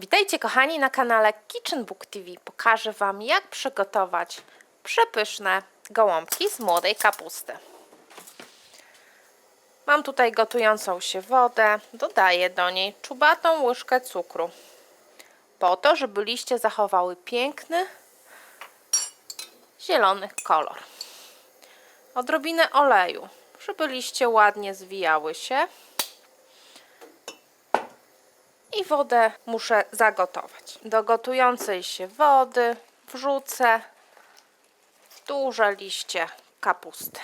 Witajcie kochani na kanale Kitchen Book TV. Pokażę Wam jak przygotować przepyszne gołąbki z młodej kapusty. Mam tutaj gotującą się wodę. Dodaję do niej czubatą łyżkę cukru. Po to, żeby liście zachowały piękny, zielony kolor. Odrobinę oleju, żeby liście ładnie zwijały się i wodę muszę zagotować. Do gotującej się wody wrzucę duże liście kapusty.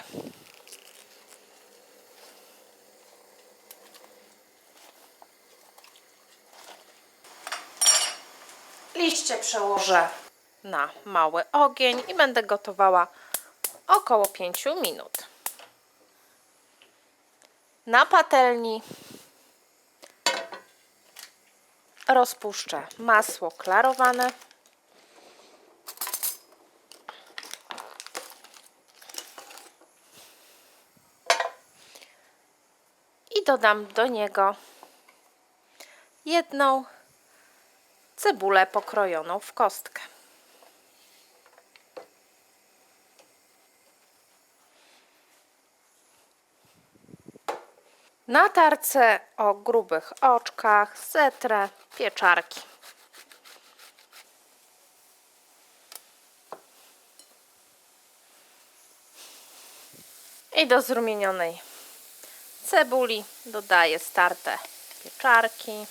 Liście przełożę na mały ogień i będę gotowała około 5 minut. Na patelni rozpuszczę masło klarowane. I dodam do niego jedną cebulę pokrojoną w kostkę. Na tarce o grubych oczkach zetrę pieczarki. I do zrumienionej cebuli dodaję starte pieczarki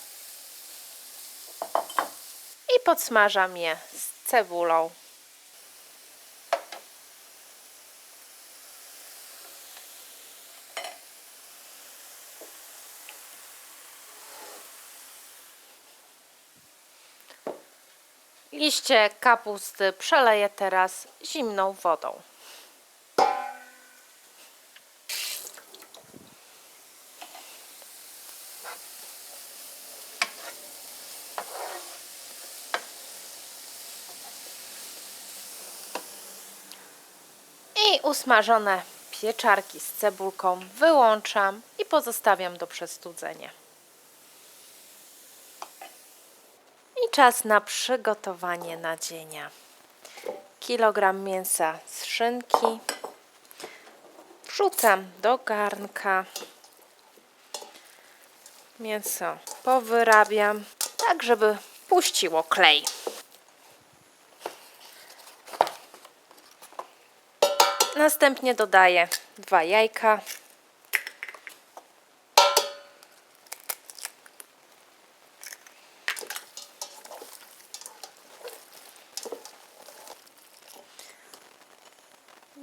i podsmażam je z cebulą. Liście kapusty przeleję teraz zimną wodą. I usmażone pieczarki z cebulką wyłączam i pozostawiam do przestudzenia. Czas na przygotowanie nadzienia. Kilogram mięsa z szynki. Wrzucam do garnka. Mięso powyrabiam, tak żeby puściło klej. Następnie dodaję dwa jajka.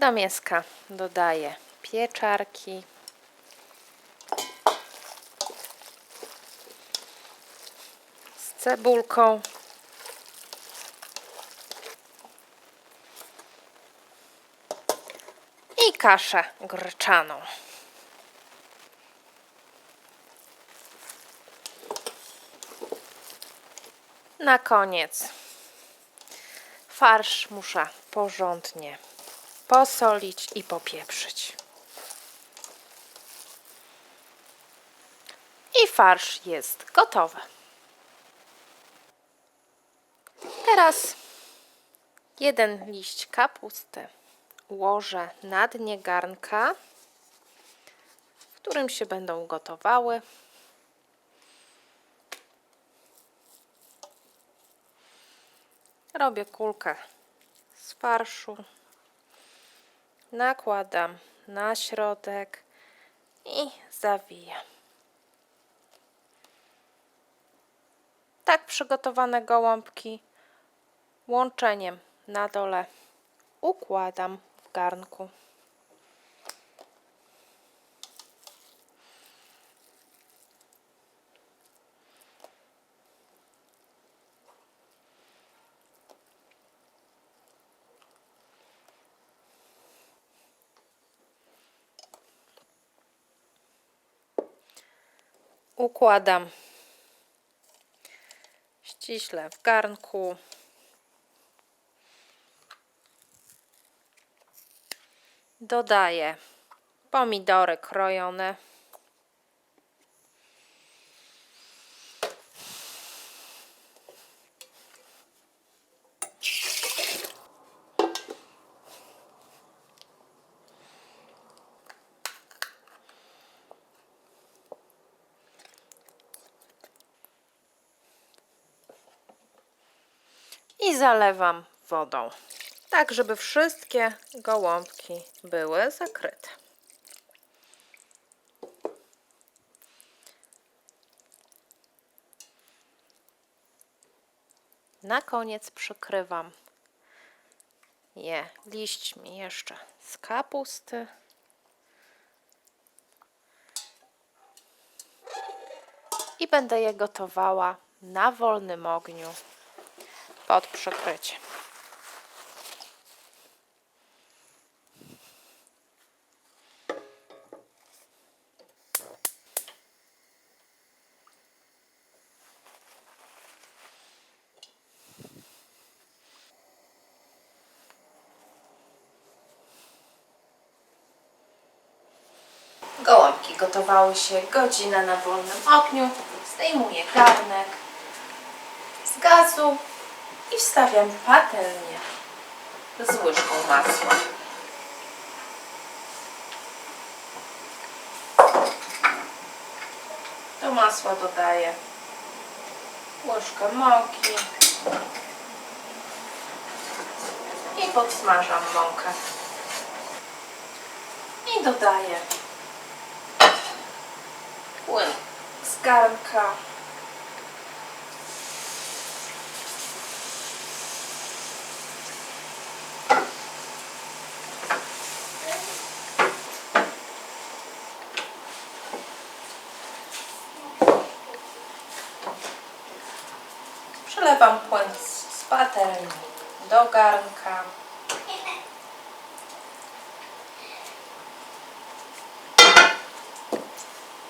Do mięska dodaję pieczarki. Z cebulką. I kaszę gryczaną. Na koniec farsz muszę porządnie posolić i popieprzyć. I farsz jest gotowy. Teraz jeden liść kapusty ułożę na dnie garnka, w którym się będą gotowały. Robię kulkę z farszu nakładam na środek i zawijam. Tak przygotowane gołąbki łączeniem na dole układam w garnku. Układam ściśle w garnku. Dodaję pomidory krojone. I zalewam wodą, tak żeby wszystkie gołąbki były zakryte. Na koniec przykrywam je liśćmi jeszcze z kapusty. I będę je gotowała na wolnym ogniu pod przykryciem. Gołąbki gotowały się godzinę na wolnym ogniu. Zdejmuję garnek z gazu i wstawiam patelnię z łyżką masła. Do masła dodaję łyżkę mąki i podsmażam mąkę. I dodaję płyn z garnka. Przelewam płyn z patelni do garnka.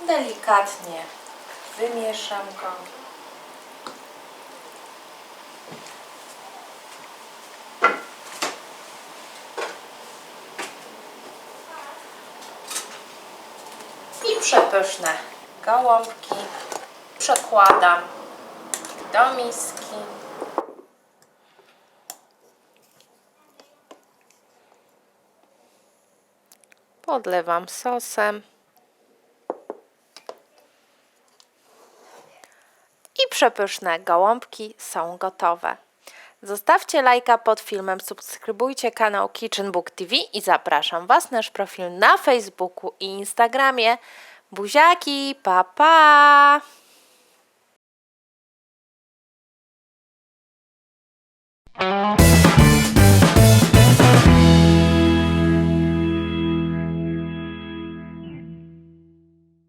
Delikatnie wymieszam go. I przepyszne gołąbki przekładam do miski. Podlewam sosem. i przepyszne gołąbki są gotowe. Zostawcie lajka pod filmem, subskrybujcie kanał Kitchen Book TV i zapraszam Was na nasz profil na Facebooku i Instagramie. Buziaki, pa pa! Thank you.